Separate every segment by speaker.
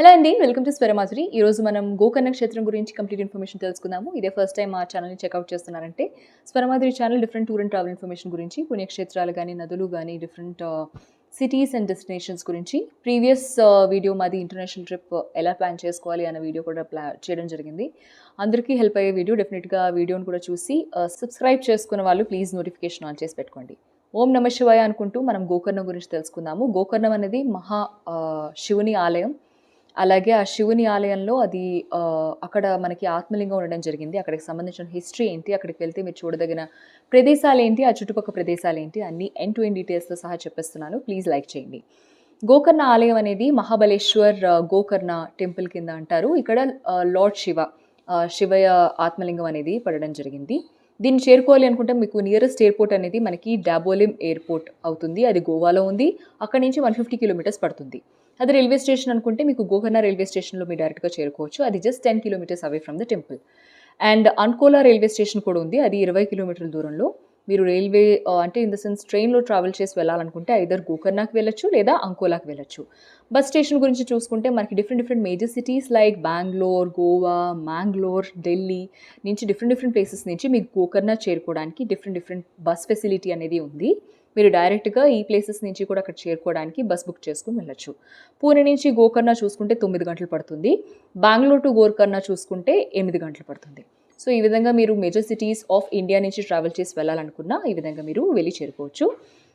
Speaker 1: Hello అండి welcome to Swaramadhuri ఈరోజు మనం గోకర్ణ క్షేత్రం గురించి కంప్లీట్ ఇన్ఫర్మేషన్ తెలుసుకుందాము. ఇదే ఫస్ట్ టైం మా ఛానల్ని చెక్అవుట్ చేస్తున్నారంటే Swaramadhuri channel different tour and travel information గురించి పుణ్యక్షేత్రాలు కానీ నదులు కానీ డిఫరెంట్ సిటీస్ అండ్ డెస్టినేషన్స్ గురించి ప్రీవియస్ వీడియో uh, మాది ఇంటర్నేషనల్ ట్రిప్ ఎలా ప్లాన్ చేసుకోవాలి అన్న వీడియో కూడా ప్లా చేయడం జరిగింది. అందరికీ హెల్ప్ అయ్యే వీడియో డెఫినెట్గా వీడియోని కూడా చూసి uh, సబ్స్క్రైబ్ చేసుకున్న వాళ్ళు ప్లీజ్ నోటిఫికేషన్ ఆన్ చేసి పెట్టుకోండి. ఓం నమ శివాయ అనుకుంటూ మనం గోకర్ణం గురించి తెలుసుకుందాము. గోకర్ణం అనేది మహా uh, శివుని ఆలయం. అలాగే ఆ శివుని ఆలయంలో అది అక్కడ మనకి ఆత్మలింగం ఉండడం జరిగింది. అక్కడికి సంబంధించిన హిస్టరీ ఏంటి అక్కడికి వెళ్తే మీరు చూడదగిన ప్రదేశాలు ఏంటి ఆ చుట్టుపక్కల ప్రదేశాలు ఏంటి అన్ని ఎండ్ టు ఎండ్ డీటెయిల్స్తో సహా చెప్పేస్తున్నాను. ప్లీజ్ లైక్ చేయండి. గోకర్ణ ఆలయం అనేది మహాబలేశ్వర్ గోకర్ణ టెంపుల్ కింద అంటారు. ఇక్కడ లార్డ్ శివ శివయ ఆత్మలింగం అనేది పడడం జరిగింది. దీన్ని చేరుకోవాలి అనుకుంటే మీకు నియరెస్ట్ ఎయిర్పోర్ట్ అనేది మనకి డాబోలిం ఎయిర్పోర్ట్ అవుతుంది. అది గోవాలో ఉంది. అక్కడి నుంచి వన్ ఫిఫ్టీ కిలోమీటర్స్ పడుతుంది. అది రైల్వే స్టేషన్ అనుకుంటే మీకు గోకర్ణ రైల్వే స్టేషన్లో మీరు డైరెక్ట్గా చేరుకోవచ్చు. అది just ten kilometres away from the temple and Ankola railway station కూడా ఉంది. అది ఇరవై కిలోమీటర్ల దూరంలో. మీరు రైల్వే uh, అంటే ఇన్ ద సెన్స్ ట్రైన్లో ట్రావెల్ చేసి వెళ్ళాలనుకుంటే ఐదర్ గోకర్ణకి వెళ్ళొచ్చు లేదా అంకోలాకి వెళ్ళొచ్చు. బస్ స్టేషన్ గురించి చూసుకుంటే మనకి different different major cities like Bangalore Goa Mangalore Delhi నుంచి డిఫరెంట్ డిఫరెంట్ ప్లేసెస్ నుంచి మీకు గోకర్ణ చేరుకోవడానికి డిఫరెంట్ డిఫరెంట్ బస్ ఫెసిలిటీ అనేది ఉంది. మీరు డైరెక్ట్గా ఈ ప్లేసెస్ నుంచి కూడా అక్కడ చేరుకోవడానికి బస్ బుక్ చేసుకుని వెళ్ళొచ్చు. పూణే నుంచి గోకర్ణ చూసుకుంటే తొమ్మిది గంటలు పడుతుంది. బెంగళూరు టు గోకర్ణ చూసుకుంటే ఎనిమిది గంటలు పడుతుంది. సో ఈ విధంగా మీరు మేజర్ సిటీస్ ఆఫ్ ఇండియా నుంచి ట్రావెల్ చేసి వెళ్ళాలనుకున్నా ఈ విధంగా మీరు వెళ్ళి చేరుకోవచ్చు.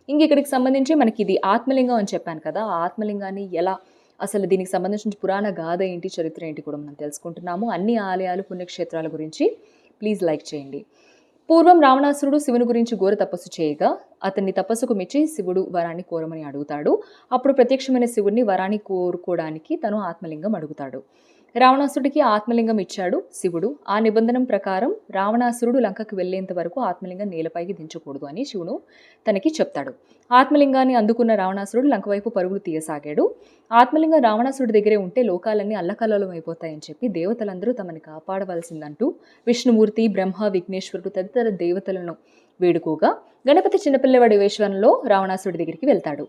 Speaker 1: ఇంక ఇక్కడికి సంబంధించి మనకి ఇది ఆత్మలింగం అని చెప్పాను కదా ఆత్మలింగాన్ని ఎలా అసలు దీనికి సంబంధించిన పురాణ గాథ ఏంటి చరిత్ర ఏంటి కూడా మనం తెలుసుకుంటున్నాము. అన్ని ఆలయాలు పుణ్యక్షేత్రాల గురించి ప్లీజ్ లైక్ చేయండి. పూర్వం రావణాసురుడు శివుని గురించి ఘోర తపస్సు చేయగా అతన్ని తపస్సుకు మెచ్చి శివుడు వరాన్ని కోరమని అడుగుతాడు. అప్పుడు ప్రత్యక్షమైన శివుడిని వరాన్ని కోరుకోవడానికి తను ఆత్మలింగం అడుగుతాడు. రావణాసుడికి ఆత్మలింగం ఇచ్చాడు శివుడు. ఆ నిబంధన ప్రకారం రావణాసురుడు లంకకు వెళ్ళేంత వరకు ఆత్మలింగం నేలపైకి దించకూడదు అని శివుడు తనకి చెప్తాడు. ఆత్మలింగాన్ని అందుకున్న రావణాసురుడు లంక వైపు పరుగులు తీయసాగాడు. ఆత్మలింగం రావణాసురుడి దగ్గరే ఉంటే లోకాలన్నీ అల్లకల్లోలం అయిపోతాయని చెప్పి దేవతలందరూ తమని కాపాడవలసిందంటూ విష్ణుమూర్తి బ్రహ్మ విఘ్నేశ్వరుడు తదితర దేవతలను వేడుకోగా గణపతి చిన్నపిల్లవాడి వేషంలో రావణాసురుడి దగ్గరికి వెళ్తాడు.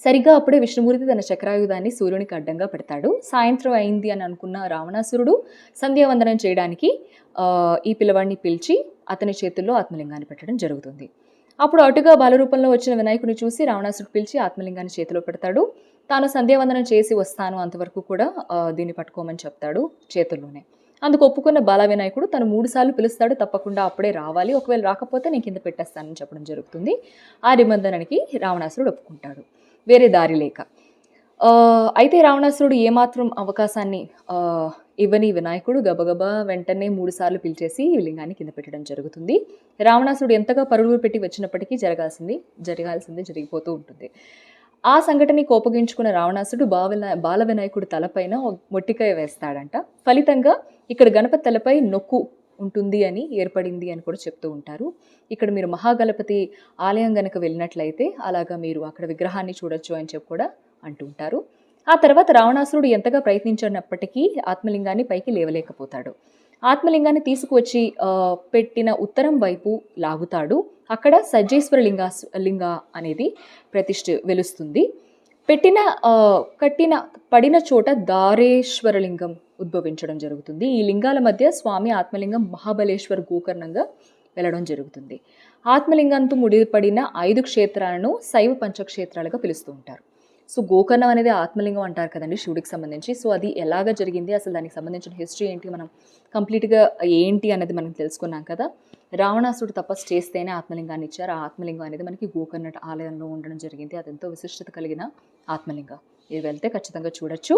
Speaker 1: సరిగ్గా అప్పుడే విష్ణుమూర్తి తన చక్రాయుధాన్ని సూర్యునికి అడ్డంగా పెడతాడు. సాయంత్రం అయింది అని అనుకున్న రావణాసురుడు సంధ్యావందనం చేయడానికి ఈ పిల్లవాడిని పిలిచి అతని చేతుల్లో ఆత్మలింగాన్ని పెట్టడం జరుగుతుంది. అప్పుడు అటుగా బాలరూపంలో వచ్చిన వినాయకుని చూసి రావణాసురుడు పిలిచి ఆత్మలింగాన్ని చేతిలో పెడతాడు. తాను సంధ్యావందనం చేసి వస్తాను అంతవరకు కూడా దీన్ని పట్టుకోమని చెప్తాడు చేతుల్లోనే. అందుకు ఒప్పుకున్న బాల వినాయకుడు తను మూడుసార్లు పిలుస్తాడు తప్పకుండా అప్పుడే రావాలి. ఒకవేళ రాకపోతే నేను కింద పెట్టేస్తానని చెప్పడం జరుగుతుంది. ఆ నిబంధనకి రావణాసురుడు ఒప్పుకుంటాడు. వేరే దారి లేక. అయితే రావణాసురుడు ఏమాత్రం అవకాశాన్ని ఇవ్వని వినాయకుడు గబగబా వెంటనే మూడు సార్లు పిలిచేసి ఈ లింగాన్ని కింద పెట్టడం జరుగుతుంది. రావణాసురుడు ఎంతగా పరుగులు పెట్టి వచ్చినప్పటికీ జరగాల్సింది జరగాల్సింది జరిగిపోతూ ఉంటుంది. ఆ సంఘటనని కోపగించుకున్న రావణాసుడు బాల బాల వినాయకుడు తలపైన మొట్టికాయ వేస్తాడంట. ఫలితంగా ఇక్కడ గణపతి తలపై నొక్కు ఉంటుంది అని ఏర్పడింది అని కూడా చెప్తూ ఉంటారు. ఇక్కడ మీరు మహాగణపతి ఆలయం గనక వెళ్ళినట్లయితే అలాగా మీరు అక్కడ విగ్రహాన్ని చూడొచ్చు అని చెప్పి కూడా అంటుంటారు ఆ తర్వాత రావణాసురుడు ఎంతగా ప్రయత్నించినప్పటికీ ఆత్మలింగాన్ని పైకి లేవలేకపోతాడు. ఆత్మలింగాన్ని తీసుకువచ్చి పెట్టిన ఉత్తరం వైపు లాగుతాడు. అక్కడ సజ్జేశ్వర లింగా లింగ అనేది ప్రతిష్ఠ వెలుస్తుంది. పెట్టిన కట్టిన పడిన చోట దారేశ్వరలింగం ఉద్భవించడం జరుగుతుంది. ఈ లింగాల మధ్య స్వామి ఆత్మలింగం మహాబలేశ్వర్ గోకర్ణంగా వెళ్ళడం జరుగుతుంది. ఆత్మలింగంతో ముడిపడిన ఐదు క్షేత్రాలను శైవ పంచక్షేత్రాలుగా పిలుస్తూ ఉంటారు. సో గోకర్ణం అనేది ఆత్మలింగం అంటారు కదండి శివుడికి సంబంధించి. సో అది ఎలాగ జరిగింది? అసలు దానికి సంబంధించిన హిస్టరీ ఏంటి? మనం కంప్లీట్గా ఏంటి అనేది మనం తెలుసుకున్నాం కదా. రావణాసుడు తపస్సు చేస్తేనే ఆత్మలింగాన్ని ఇచ్చారు. ఆ ఆత్మలింగం అనేది మనకి గోకర్ణ ఆలయంలో ఉండడం జరిగింది. అది ఎంతో విశిష్టత కలిగిన ఆత్మలింగం. ఇది వెళ్తే ఖచ్చితంగా చూడొచ్చు.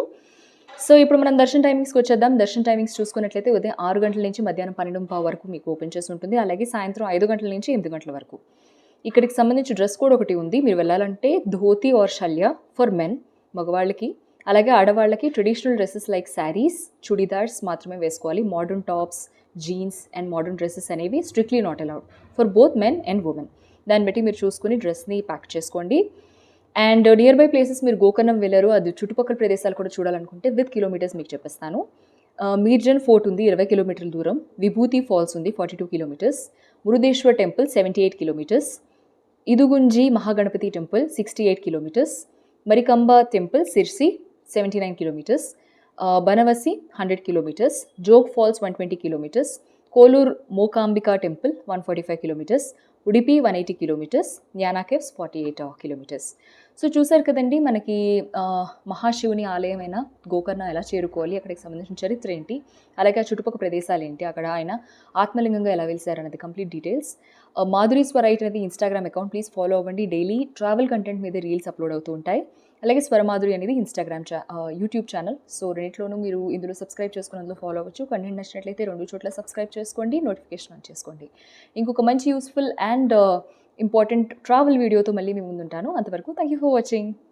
Speaker 1: సో ఇప్పుడు మనం దర్శన టైమింగ్స్కి వచ్చేద్దాం. దర్శన టైమింగ్స్ చూసుకున్నట్లయితే ఉదయం ఆరు గంటల నుంచి మధ్యాహ్నం పన్నెండు పావు వరకు మీకు ఓపెన్ చేసి ఉంటుంది. అలాగే సాయంత్రం ఐదు గంటల నుంచి ఎనిమిది గంటల వరకు. ఇక్కడికి సంబంధించి డ్రెస్ కోడ్ ఒకటి ఉంది. మీరు వెళ్ళాలంటే dhoti or shalya for men మగవాళ్ళకి. అలాగే ఆడవాళ్ళకి traditional dresses like saris churidars మాత్రమే వేసుకోవాలి. Modern tops jeans and modern dresses అనేవి strictly not allowed for both men and women దాన్ని బట్టి మీరు చూసుకుని డ్రెస్ని ప్యాక్ చేసుకోండి. అండ్ నియర్ బై ప్లేసెస్ మీరు గోకర్ణం వెళ్ళారు. అది చుట్టుపక్కల ప్రదేశాలు కూడా చూడాలనుకుంటే విత్ కిలోమీటర్స్ మీకు చెప్పేస్తాను. మీర్జన్ ఫోర్ట్ ఉంది ఇరవై కిలోమీటర్ల దూరం. విభూతి ఫాల్స్ ఉంది forty two kilometres Murudeshwar temple seventy eight kilometres Idagunji Mahaganapati temple sixty eight kilometres Marikamba temple Sirsi seventy nine kilometres Banavasi hundred kilometres Jog falls one twenty kilometres Kollur Mookambika temple one forty five kilometres Udupi one eighty kilometres Yana caves forty eight kilometres. So చూసారు కదండి మనకి మహాశివుని ఆలయమైన గోకర్ణ ఎలా చేరుకోవాలి అక్కడికి సంబంధించిన చరిత్ర ఏంటి అలాగే ఆ చుట్టుపక్కల ప్రదేశాలు ఏంటి అక్కడ ఆయన ఆత్మలింగంగా ఎలా వెలిసారు అన్నది కంప్లీట్ డీటెయిల్స్. మాధురి స్వరైట్ అనేది ఇన్స్టాగ్రామ్ అకౌంట్ ప్లీజ్ ఫాలో అవ్వండి. డైలీ ట్రావెల్ కంటెంట్ మీద రీల్స్ అప్లోడ్ అవుతూ ఉంటాయి. అలాగే స్వరమాధురి అనేది ఇన్స్టాగ్రామ్ చా యూట్యూబ్ ఛానల్ సో రెండిట్లోనూ మీరు ఇందులో సబ్స్క్రైబ్ చేసుకున్నందులో ఫాలో అవ్వచ్చు. కంటెంట్ నచ్చినట్లయితే రెండు చోట్ల సబ్స్క్రైబ్ చేసుకోండి నోటిఫికేషన్ ఆన్ చేసుకోండి. ఇంకొక మంచి యూస్ఫుల్ అండ్ ఇంపార్టెంట్ ట్రావెల్ వీడియోతో మళ్ళీ మీ ముందుంటాను. అంతవరకు థ్యాంక్ యూ ఫర్ వాచింగ్